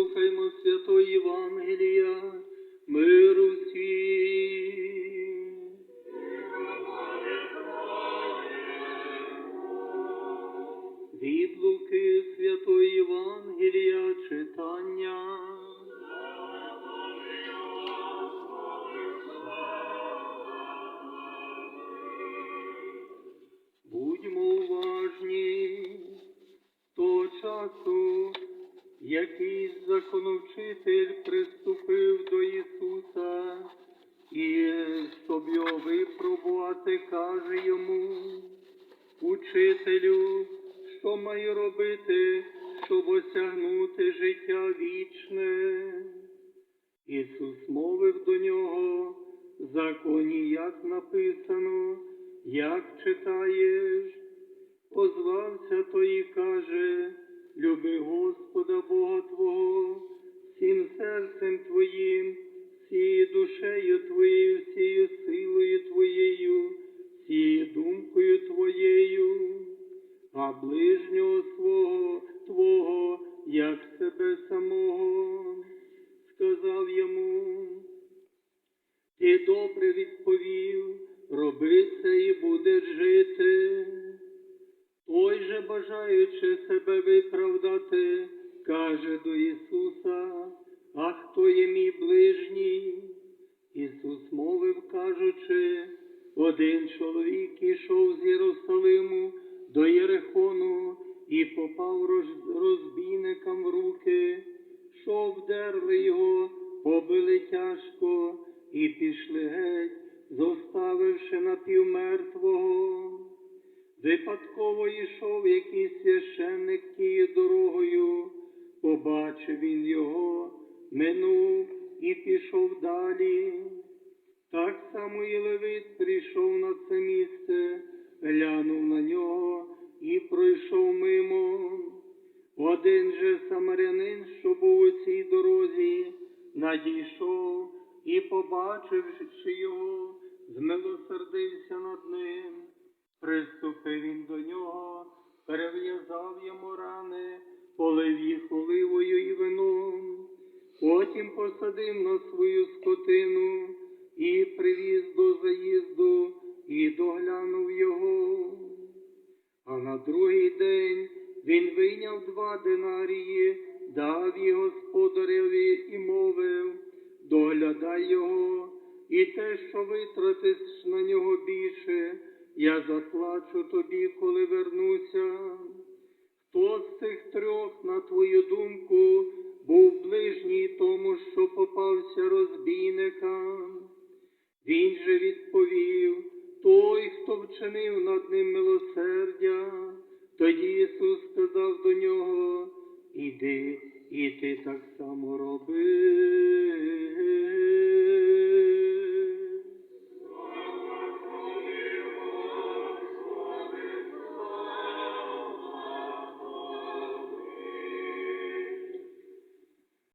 Слухаймо святої Євангелія, миру всім. Якийсь законовчитель приступив до Ісуса і, щоб його випробувати, каже йому, учителю, що маю робити, щоб осягнути життя вічне. Ісус мовив до нього, в законі як написано, як читаєш, Озвався той і каже, люби Господа себе самого, сказав йому. Ти добре відповів, роби це і будеш жити. Той же, бажаючи себе виправдати, каже до Ісуса, а хто є мій ближній? Ісус мовив, кажучи, один чоловік ішов що вдерли його, побили тяжко і пішли геть, зоставивши напівмертвого. Випадково йшов якийсь священник тією дорогою, побачив він його, минув і пішов далі. Так само і Левит прийшов на це місце, глянув на нього і пройшов мимо. Один же самарянин, що був у цій дорозі, надійшов і, побачивши його, змилосердився над ним. Приступив він до нього, перев'язав йому рани, полив їх оливою і вином, потім посадив на свою скотину і привіз до заїзду і доглянув його. А на другий день він вийняв два динарії, дав їх господареві і мовив, доглядай його, і те, що витратиш на нього більше, я заплачу тобі, коли вернуся. Хто з цих трьох, на твою думку, був ближній тому, що попався розбійникам? Він же відповів, той, хто вчинив над ним милосердя. Тоді Ісус сказав до нього, іди, і ти так само роби.